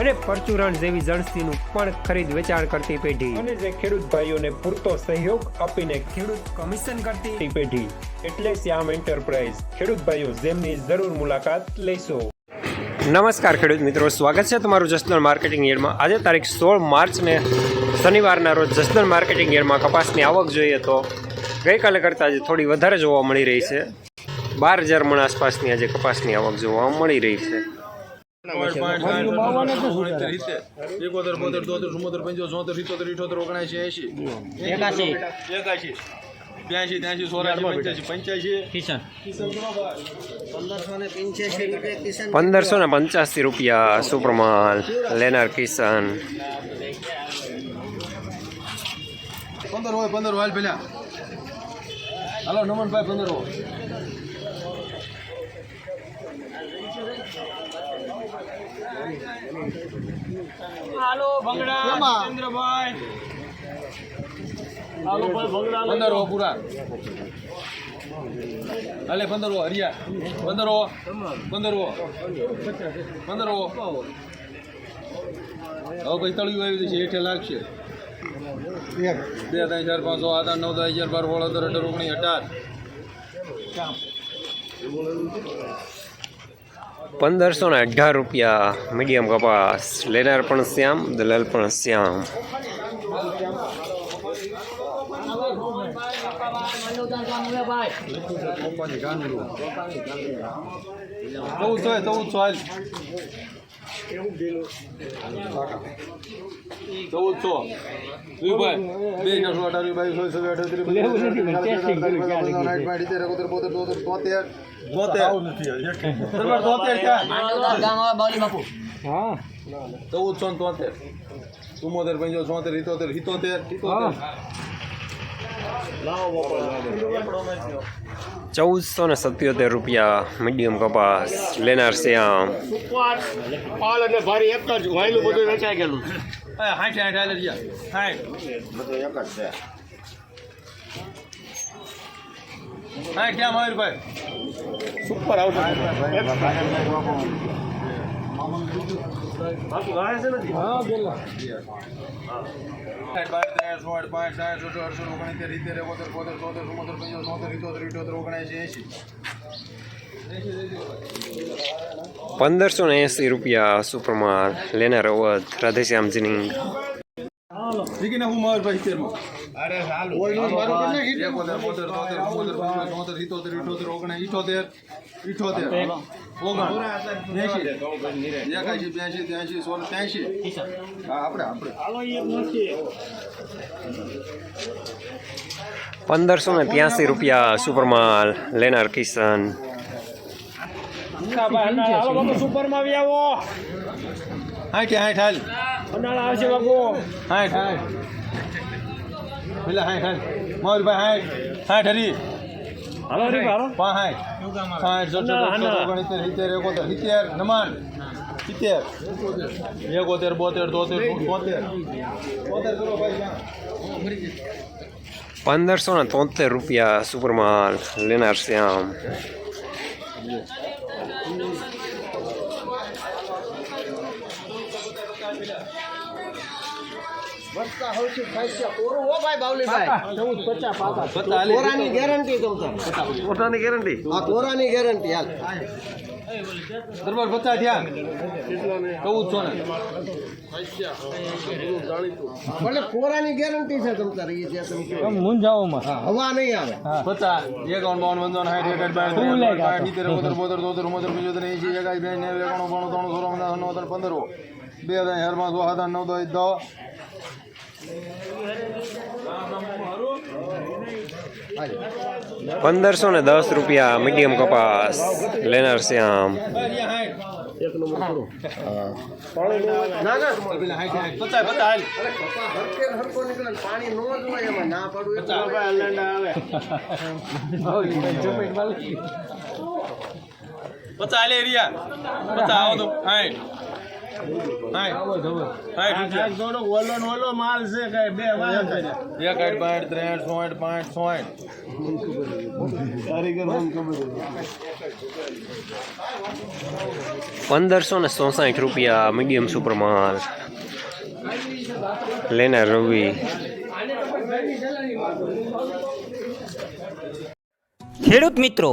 અને પરચુરણ જેવી જણસીનું પણ ખરીદ વેચાણ કરતી પેઢી. અને જે ખેડૂત ભાઈઓને પૂરતો સહયોગ આપીને ખેડૂત કમિશન કરતી પેઢી. એટલે શ્યામ એન્ટરપ્રાઇઝ. ખેડૂત ભાઈઓ જેમની જરૂર મુલાકાત લેશો. નમસ્કાર ખેડૂત મિત્રો સ્વાગત છે તમારું જસદણ માર્કેટિંગ યાર્ડમાં આજે તારીખ સોળ માર્ચને શનિવારના રોજ જસદણ માર્કેટિંગ યાર્ડમાં કપાસની આવક જોઈએ તો ગઈકાલે કરતાં આજે થોડી વધારે જોવા મળી રહી છે. બાર હજાર મણ આસપાસની આજે કપાસની આવક જોવા મળી રહી છે. એકોતેર બોતેર તોતેર ચુમ્મોતેર પંચોતેર ચોતેર સિત્તોતેર ઇઠોતેર ઓગણસી એસી એકાશી. એકાશી. બ્યાસી ત્યાસી ચોરાસી પંચ્યાસી પંચ્યાસી પંદરસો ને પંચ્યાસી રૂપિયા સુપ્રમાલ લેનાર કિસાન પંદર હોય પંદર હોય હાલ પેલા. હાલો નમનભાઈ પંદર હોય. હાલો ભંગડા ચંદ્રભાઈ હાલો ભંગડા પંદર પૂરા. હાલે પંદર હરિયા. પંદર પંદર પંદર હવે પછી તળિયું આવી જશે હેઠે લાગશે. બે ત્રણ ચાર પાંચ છ આઠ આઠ નવ દસ હજાર બાર સોળ અઢાર અઢાર ઓગણીસ અઢાર. પંદરસો ને અઢાર રૂપિયા મીડિયમ કપાસ. લેનાર પણ શ્યામ દલાલ પણ શ્યામ. ચૌદસો ચૌદસો ચૌદસો વિભાઈ બે ચારસો અઢાર બાવીસ ચોવીસ અઠાવીસ તોતેર તોતેર ચૌદસો તોતેર ચુમ્મોતેર પંચો ચોતેર ઇતોતેર સિત્તોતેર ચૌદસો ને સત્યોતેર રૂપિયા મીડિયમ કપાસ લેનાર શ્યામ પાલ અને ભારી એક જ વાયલું બધું વેચાઈ ગયેલું. હાઠ હાઠ હાલે રહ્યા હાઠ હાઠ ક્યાં મયુરભાઈ? સુપર આવશે. પંદરસો ને એસી રૂપિયા સુપ્રમાર લેનાર અવધ રાધેશ્યામજીની. હું સિત્તેરમાં પંદરસો ને ત્યાંસી રૂપિયા સુપરમાલ લેનાર કિશન સુપરમાં આવી આવો. હાઠ હાઠ હાલ. અનાળા આવશે હાઠ હાઠ. પેલા હાઠ હાઠ મયુરભાઈ હાઠ હાઠ હરી હાલો રી હાલો. પાંચ હાઠ સાઠ અઠ્યોતેર ઓગણીતેર સિત્તેર એકોતેર. સિત્તેર નમાન. સિત્તેર. એકોતેર બોતેર તોતેર બોતેર. બોતેર. કરો ભાઈ પંદરસો ને તોતેર રૂપિયા સુપરમાલ લેનાર શ્યામ કોરાની ગેરંટી કહું તાર પોતાની ગેરંટી? હા કોરાની ગેરંટી હાલ. દરબાર બતા થયા ચૌદસો ને એટલે કોરાની ગેરંટી છે તમ તાર એ જે તમે. મુંજાઓમાં હવા નહીં આવે પતા એકાવન બાવન પંચાવન સાઠ એકાઠ બાર? સિત્તેર એકોતેર બોતેર તોતેર ઉમોતેર પંચોતેર એંસી એકાશ બે નેવું એકાણું બાણું ત્રણું સોળ પંદર નવ પંદર બે હજાર ચાર પાંચ સો સાત નવ દો દસ પંદરસો ને દસ રૂપિયા મીડિયમ કપાસ લેનાર શ્યામ એક નંબર હાલે એરિયા આવો તો હાઈટ એક હાઈટ પાંચ સોઠ પાંચ સોઠ. પંદરસો ને ચોસાઠ રૂપિયા મીડિયમ સુપર માલ. લેના રવિ. ખેડૂત મિત્રો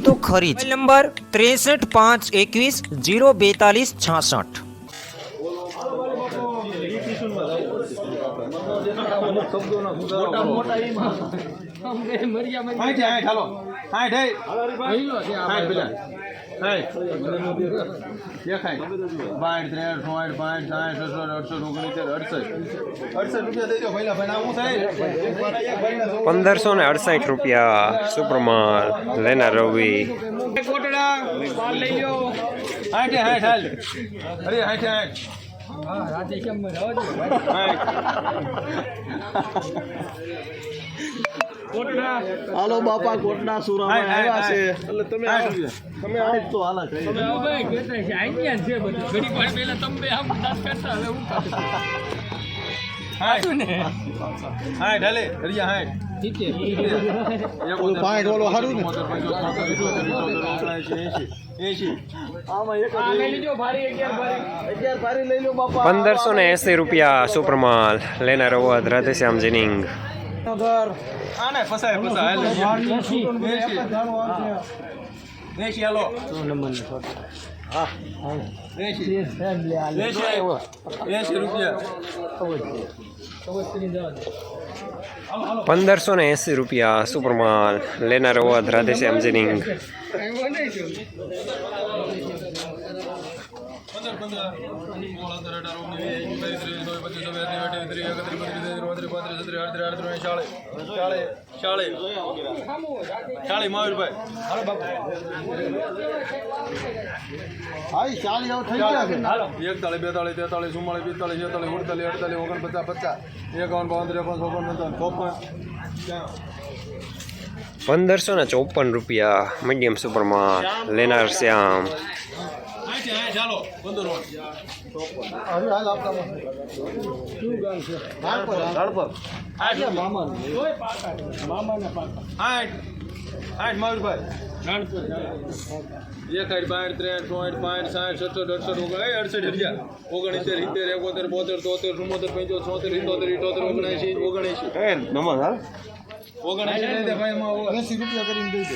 તો ખરી જ નંબર ત્રેસઠ પાંચ એકવીસ જીરો બેતાલીસ છાસઠ હાઈટ હાઈટ હાઈટ હાઈટ હાઈટ પેલા હાઈટ એક હાઈટ સોઠ પાંચ સાઠ સડસઠ અડસઠ ઓગણીસેર અડસઠ. અડસઠ રૂપિયા પહેલા ભાઈ. હું પંદરસો ને અડસાઠ રૂપિયા સુપર લેના રવિ. હાલ. અરે હાઈટ હાઈટ હાલો બાપા કોટના સુરામાં આવ્યા છે. એટલે તમે તમે આજ તો હાલા કરી હાઈટ હાઈટ હાલે અરિયા હાઈટ ઓલું પાંઠ ઓલો હારું ને? આમાં એક જ અગિયાર ભારી. લઈ લો બાપા. પંદરસો ને એસી રૂપિયા સુપર માલ લેના રવત રાધેશ્યામ જીનિંગ આને ફસાય ફસાય. હાલે. એસી હાલો. એસી વેશી એસી રૂપિયા. પંદરસો ને એસી રૂપિયા સુપર માલ લેના રવત રાધેશ્યામ જીનિંગ પંદર પંદર. સોળ સત્તર અઢાર ઓગણીસ વીસ એકવીસ ત્રેવીસ ચોવીસ પચીસ છવ્વીસ અઠ્યાવીસ ત્રીસ એકત્રીસ બત્રીસ તેત્રીસ પાંત્રીસ છત્રીસ મહાવીરભાઈ હાલો બાપુ. ઉડતાલીસ અડતાલીસ ઓગણપચાસ પચાસ. એકાવન બાવન ત્રેપન ચોપન પંચાવન ચોપન. પંદરસો ને ચોપન રૂપિયા મીડિયમ સુપર માલ લેનાર શ્યામ અહીંથી અહીં ચાલો પંદર હવે હાલ આપણા આઠ એક આઠ બાર ત્રણ ચોઠ પાંચ સાઠ સત્તર અડસઠ ઓગણ અડસઠ હજાર. ઓગણીસેર સિત્તેર એકોતેર બોતેર તોતેર ચુમ્મોતેર પંચોતેર છોતેર ઇઠોતેર ઇઠોતેર ઓગણસી ઓગણએંશી એસી રૂપિયા કરીને દઈ દે.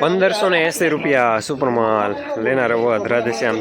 પંદરસો ને એસી રૂપિયા સુપર માલ લેના રવત રાધેશ્યામ